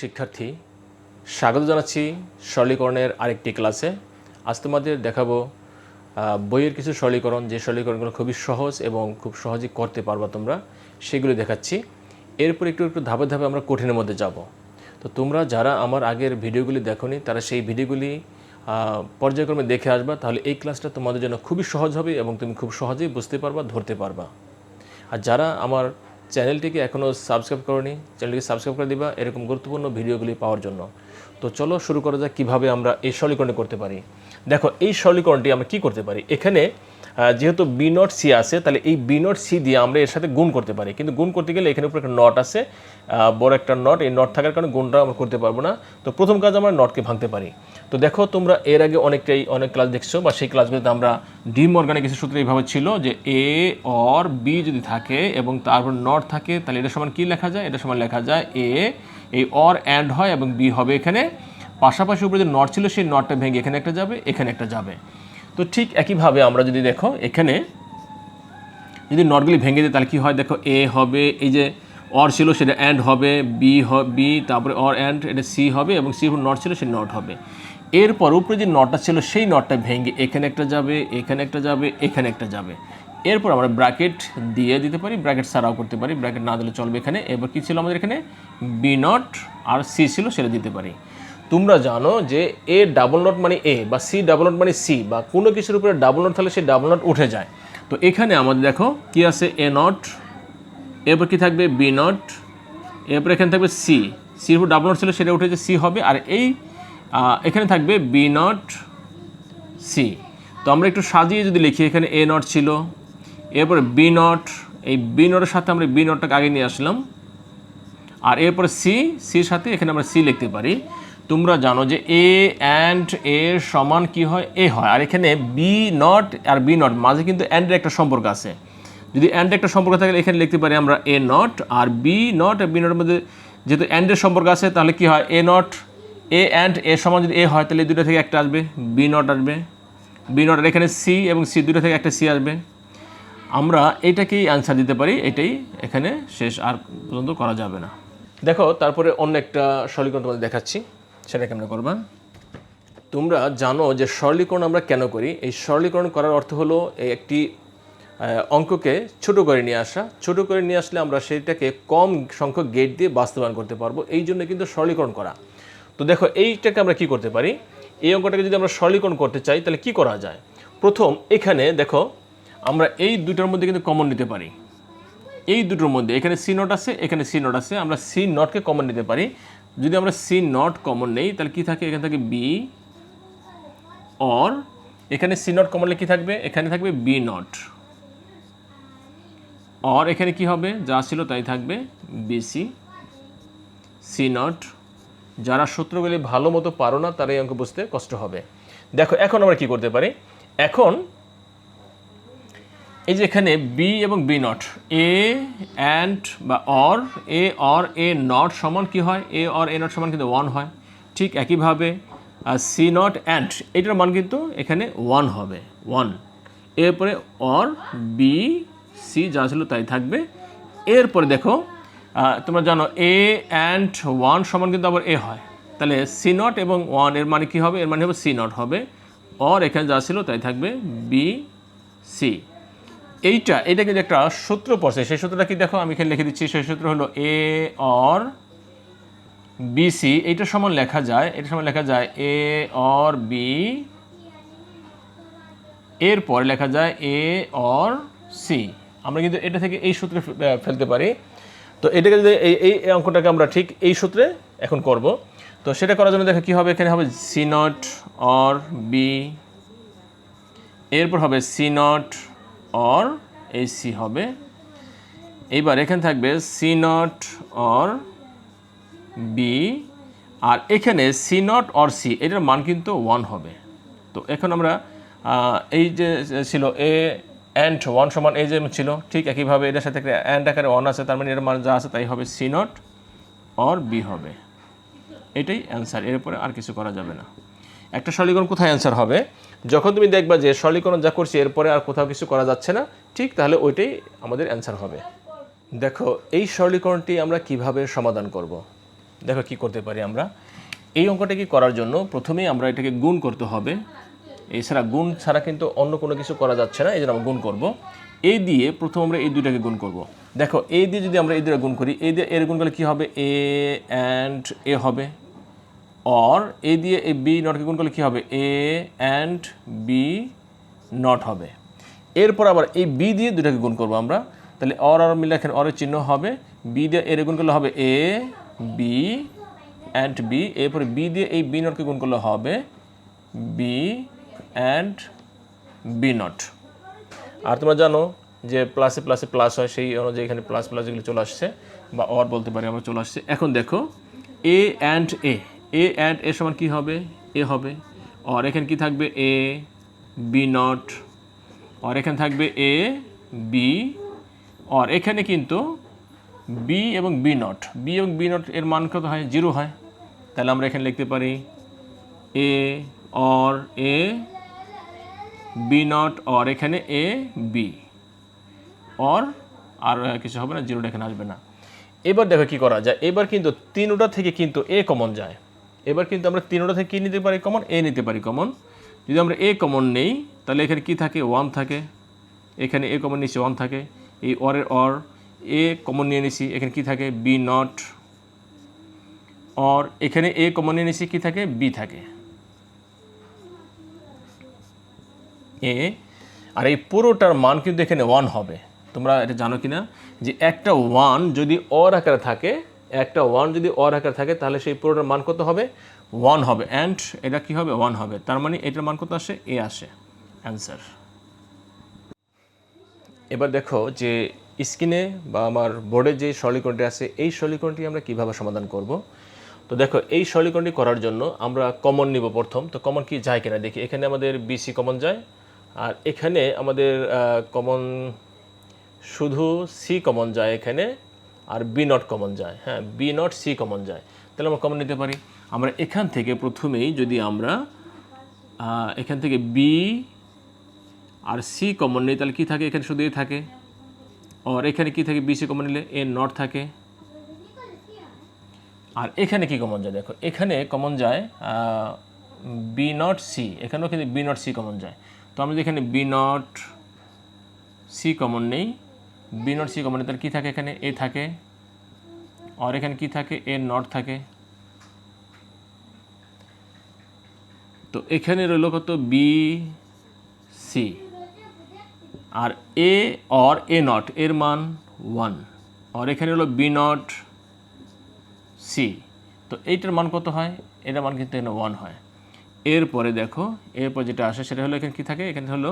শিক্ষার্থী, স্বাগত জানাচ্ছি সরলীকরণের আরেকটি ক্লাসে। আজ তোমাদের দেখাবো বইয়ের কিছু সরলীকরণ, যে সরলীকরণগুলো খুবই সহজ এবং খুব সহজেই করতে পারবা তোমরা, সেগুলো দেখাচ্ছি। এরপর একটু একটু ধাপে ধাপে আমরা কঠিনের মধ্যে যাব। তো তোমরা যারা আমার আগের ভিডিওগুলি দেখোনি, তারা সেই ভিডিওগুলি পর্যায়ক্রমে দেখে আসবা, তাহলে এই ক্লাসটা তোমাদের জন্য খুবই সহজ হবে এবং তুমি খুব সহজেই বুঝতে পারবা, ধরতে পারবা। আর যারা আমার চ্যানেলটিকে এখনও সাবস্ক্রাইব করনি, চ্যানেলটিকে সাবস্ক্রাইব করে দিবা এরকম গুরুত্বপূর্ণ ভিডিওগুলি পাওয়ার জন্য। তো চলো শুরু করা যাক কীভাবে আমরা এই সরলীকরণটি করতে পারি। দেখো, এই সরলীকরণটি আমরা কি করতে পারি? এখানে যেহেতু বি নট সি আছে, তাহলে এই বি নট সি দিয়ে আমরা এর সাথে গুণ করতে পারি। কিন্তু গুণ করতে গেলে এখানে উপরে একটা নট আছে বড় একটা নট এই নট থাকার কারণে গুণটা আমরা করতে পারব না। তো প্রথম কাজ আমরা নটকে ভাঙতে পারি। তো দেখো, তোমরা এর আগে অনেকটাই অনেক ক্লাস দেখছ, বা সেই ক্লাসগুলোতে আমরা ডিম মর্গানের কিছু সূত্র এইভাবে ছিল যে এ অর বি যদি থাকে এবং তারপর নট থাকে, তাহলে এটা সমান কি লেখা যায়? এটা সমান লেখা যায় এ এই অর অ্যান্ড হয় এবং বি হবে এখানে। পাশাপাশি উপরে যে নট ছিল, সেই নটটা ভেঙে এখানে একটা যাবে, এখানে একটা যাবে। তো ঠিক একইভাবে আমরা যদি দেখো, এখানে যদি নটগুলি ভেঙে দিই তাহলে কী হয়? দেখো এ হবে, এই যে অর ছিল, সেটা অ্যান্ড হবে বি বি তারপরে অর অ্যান্ড এটা সি হবে এবং সি নট ছিল, সে নট হবে। এরপর উপরে যে নটটা ছিল, সেই নটটা ভেঙে এখানে একটা যাবে, এখানে একটা যাবে, এখানে একটা যাবে। এরপর আমরা ব্র্যাকেট দিয়ে দিতে পারি, ব্র্যাকেট ছাড়াও করতে পারি, ব্র্যাকেট না দিলে চলবে এখানে। এবার কী ছিল আমাদের এখানে? বি নট আর সি ছিল, সেটা দিতে পারি। তোমরা জানো যে এ ডাবল নট মানে এ বা সি ডাবল নট মানে সি বা কোনো কিছুর উপরে ডাবল নট থাকলে সেই ডাবল নট উঠে যায়। তো এখানে আমাদের দেখো কি আছে? এ নট, এরপর কী থাকবে? বি নট, এরপর এখানে থাকবে সি। সির উপর ডাবল নট ছিল, সেটা উঠেছে সি হবে। আর এই এখানে থাকবে বি নট সি। তো আমরা একটু সাজিয়ে যদি লিখি, এখানে এ নট ছিল। এরপরে বি নট, এই বি নটের সাথে আমরা বি নটটাকে আগে নিয়ে আসলাম। আর এরপরে সি সির সাথে এখানে আমরা সি লিখতে পারি। তোমরা জানো যে এ অ্যান্ড এ সমান কি হয়? এ হয়। আর এখানে বি নট আর বি নট, মাঝে কিন্তু অ্যান্ডের একটা সম্পর্ক আছে। যদি অ্যান্ড একটা সম্পর্ক থাকে এখানে লিখতে পারি আমরা এ নট। আর বি নট আর বি নটের মধ্যে যেহেতু অ্যান্ডের সম্পর্ক আছে, তাহলে কি হয়? এ নট এ অ্যান্ড এ সমান যদি এ হয়, তাহলে দুটো থেকে একটা আসবে। বি নট আসবে। বি নট এখানে সি এবং সি দুটো থেকে একটা সি আসবে। আমরা এটাকেই অ্যান্সার দিতে পারি, এটাই এখানে শেষ, আর পর্যন্ত করা যাবে না। দেখো, তারপরে অন্য একটা সরলীকরণ তোমাদের দেখাচ্ছি সেটা কেমন করবা। তোমরা জানো যে সরলীকরণ আমরা কেন করি? এই সরলীকরণ করার অর্থ হলো এই একটি অঙ্ককে ছোট করে নিয়ে আসা। ছোট করে নিয়ে আসলে আমরা সেটাকে কম সংখ্যক গেট দিয়ে বাস্তবায়ন করতে পারব। এই জন্য কিন্তু সরলীকরণ করা। তো দেখো, এইটাকে আমরা কি করতে পারি? এই অঙ্কটাকে যদি আমরা সরলীকরণ করতে চাই, তাহলে কি করা যায়? প্রথম, এখানে দেখো, আমরা এই দুটোর মধ্যে কিন্তু কমন নিতে পারি। এই দুটোর মধ্যে, এখানে সি নট আছে, এখানে সি নট আছে, আমরা সি নটকে কমন নিতে পারি। যদি আমরা সি নট কমন নেই, তাহলে কি থাকে? এখানে থাকে বি অর এখানে সি নট কমনলে কি থাকবে? এখানে থাকবে বি নট অর এখানে কি হবে? যা ছিল তাই থাকবে বিসি সি নট যারা সূত্রগুলি ভালো মতো পারো না, তারা এই অঙ্ক বুঝতে কষ্ট হবে। দেখো, এখন আমরা কি করতে পারি? এখন এই যে এখানে বি এবং বি নট এ অ্যান্ড বা or A or A not সমান কি হয়? এ অর এ নট সমান কিন্তু ওয়ান হয়। ঠিক একইভাবে সি নট অ্যান্ড এটার মান কিন্তু এখানে ওয়ান হবে। ওয়ান এরপরে অর বি সি যা ছিল তাই থাকবে। এরপরে দেখো তোমরা জানো এ অ্যান্ড ওয়ান সমান কিন্তু আবার এ হয়। তাহলে সি নট এবং ওয়ানের মানে কী হবে? এর মানে হবে সি নট হবে। অর এখানে যা ছিল তাই থাকবে বি সি এইটা এটা কিন্তু একটা সূত্র পড়ছে সেই সূত্রটা কি দেখো? আমি এখানে লিখে দিচ্ছি, সেই সূত্র হলো এ অর বিসি এইটা সমান লেখা যায় এটা সমান লেখা যায় এ অর বি এর পরে লেখা যায় এ অর সি আমরা কিন্তু এটা থেকে এই সূত্রে ফেলতে পারি। তো এটাকে যদি এই এই অঙ্কটাকে আমরা ঠিক এই সূত্রে এখন করব। তো সেটা করার জন্য দেখো কী হবে? এখানে হবে সি নট অর বি এরপর হবে সি নট অর এই সি হবে। এইবার এখানে থাকবে সি নট অর বি আর এখানে সি নট অর সি এটার মান কিন্তু ওয়ান হবে। তো এখন আমরা এই যে ছিল এ অ্যান্ড ওয়ান সমান এই যে ছিল, ঠিক একইভাবে এটার সাথে একটা অ্যান্ড আকারে ওয়ান আছে, তার মানে এর মান যা আছে তাই হবে সি নট অর বি হবে। এটাই অ্যান্সার এরপরে আর কিছু করা যাবে না। একটা সরলীকরণ কোথায় অ্যান্সার হবে? যখন তুমি দেখবা যে সরলীকরণ যা করছি এরপরে আর কোথাও কিছু করা যাচ্ছে না, ঠিক তাহলে ওইটাই আমাদের অ্যান্সার হবে। দেখো, এই সরলীকরণটি আমরা কীভাবে সমাধান করব। দেখো কি করতে পারি আমরা। এই অঙ্কটাকে করার জন্য প্রথমেই আমরা এটাকে গুণ করতে হবে। এছাড়া গুণ ছাড়া কিন্তু অন্য কোনো কিছু করা যাচ্ছে না, এই জন্য আমরা গুণ করব। এই দিয়ে প্রথম আমরা এই দুইটাকে গুণ করব। দেখো এই দিয়ে যদি আমরা এই দুটা গুণ করি এই দিয়ে, এর গুণ করলে কী হবে? এ অ্যান্ড এ হবে। অর, এ দিয়ে এই বি নটকে গুণ করলে কী হবে? এ অ্যান্ড বি নট হবে। এরপর আবার এই বি দিয়ে দুটাকে গুণ করব আমরা। তাহলে অর আর মিলে এখানে অরের চিহ্ন হবে। বি দিয়ে এর গুণ করলে হবে এ, বি অ্যান্ড বি। এরপরে বি দিয়ে এই বি নটকে গুণ করলে হবে বি অ্যান্ড বি নট আর তোমরা জানো যে প্লাসে প্লাসে প্লাস হয়, সেই অনুযায়ী এখানে প্লাস প্লাস যেগুলো চলে আসছে, বা অর বলতে পারি আমরা চলে আসছে। এখন দেখো এ and a A and a সমান কী হবে? এ হবে। অর এখানে কি থাকবে? এ বি নট অর এখানে থাকবে এ বি অর এখানে কিন্তু বি এবং বি নট বি এবং বি নট এর মান কত হয়? জিরো হয়। তাহলে আমরা এখানে লিখতে পারি A or A B not or এখানে এ বি অর আর কিছু হবে না, জিরোটা এখানে আসবে না। এবার দেখো কি করা যায়। এবার কিন্তু তিনোটা থেকে কিন্তু এ কমন যায়। এবার কিন্তু আমরা তিনোটা থেকে কী নিতে পারি? কমন এ নিতে পারি কমন যদি আমরা এ কমন নেই, তাহলে এখানে কি থাকে? ওয়ান থাকে। এখানে এ কমন নিচ্ছি ওয়ান থাকে। এই অরের অর এ কমন নিয়ে নিছি। এখানে কি থাকে? বি নট অর এখানে এ কমন নিয়ে নিছি, কি থাকে? বি থাকে। এ আর এই পুরোটার মান কিন্তু এখানে ওয়ান হবে। তোমরা এটা জানো কি না যে একটা ওয়ান যদি অর আকারে থাকে, একটা ওয়ান যদি অর আকারে থাকে, তাহলে সেই পুরোটার মান কত হবে? ওয়ান হবে। অ্যান্ড এটা কি হবে? ওয়ান হবে। তার মানে এটার মান কত আসে? এ আসে। অ্যান্সার এবার দেখো যে স্ক্রিনে বা আমার বোর্ডে যে সরলীকরণটি আছে, এই সরলীকরণটি আমরা কীভাবে সমাধান করব? তো দেখো, এই সরলীকরণটি করার জন্য আমরা কমন নিব প্রথম। তো কমন কি যায় কিনা? দেখি। এখানে আমাদের বিসি কমন যায়। আর এখানে আমাদের কমন শুধু সি কমন যায় এখানে আর বি নট কমন যায়। হ্যাঁ বি নট সি কমন যায়। তাহলে আমরা কমন নিতে পারি। আমরা এখান থেকে প্রথমেই যদি আমরা এখান থেকে বি আর সি কমন নেই, তাহলে কী থাকে? এখানে শুধু এ থাকে। আর এখানে কি থাকে? বিসি কমন নিলে এ নট থাকে। আর এখানে কি কমন যায়? দেখো, এখানে কমন যায় বি নট সি এখানেও কিন্তু বি নট সি কমন যায়। তো আমরা যদি এখানে বি নট সি কমন নেই। বি নট সি কমন নেই তাহলে কী থাকে এখানে? এ থাকে। আর এখানে কি থাকে? এ নট থাকে। তো এখানে রইল কত? বি সি আর এ অর এ নট এর মান ওয়ান আর এখানে হলো বি নট সি তো এইটার মান কত হয়? এটার মান কিন্তু এখানে ওয়ান হয়। এরপরে দেখো, এরপর যেটা আসে সেটা হলো এখানে কী থাকে? এখানে হলো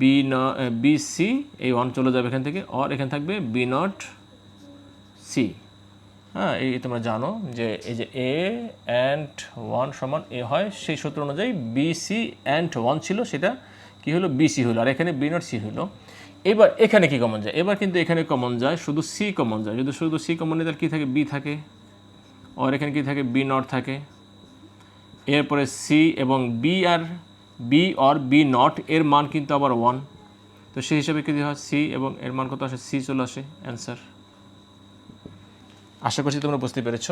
বি ন বি সি এই ওয়ান চলে যাবে এখান থেকে অর এখানে থাকবে বি নট সি হ্যাঁ এই তোমরা জানো যে এই যে এ অ্যান্ড ওয়ান সমান এ হয়, সেই সূত্র অনুযায়ী বি সি অ্যান্ড ওয়ান ছিল, সেটা কি হলো? বি সি হলো, আর এখানে বি নট সি হলো। এবার এখানে কি কমন যায়? এবার কিন্তু এখানে কমন যায়, শুধু সি কমন যায়। যদি শুধু সি কমন নেই, তাহলে কী থাকে? বি থাকে। আর এখানে কী থাকে? বি নট থাকে। এরপরে সি এবং বি আর বি অর বি নট এর মান কিন্তু আবার ওয়ান তো সেই হিসাবে কী হয়? সি এবং এর মান কত আসে? সি চলে আসে অ্যান্সার আশা করছি তোমরা বুঝতে পেরেছ।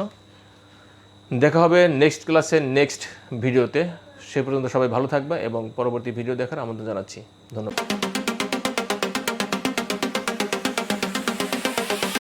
দেখা হবে নেক্সট ক্লাসে নেক্সট ভিডিওতে সে পর্যন্ত সবাই ভালো থাকবে এবং পরবর্তী ভিডিও দেখার আমন্ত্রণ জানাচ্ছি। ধন্যবাদ।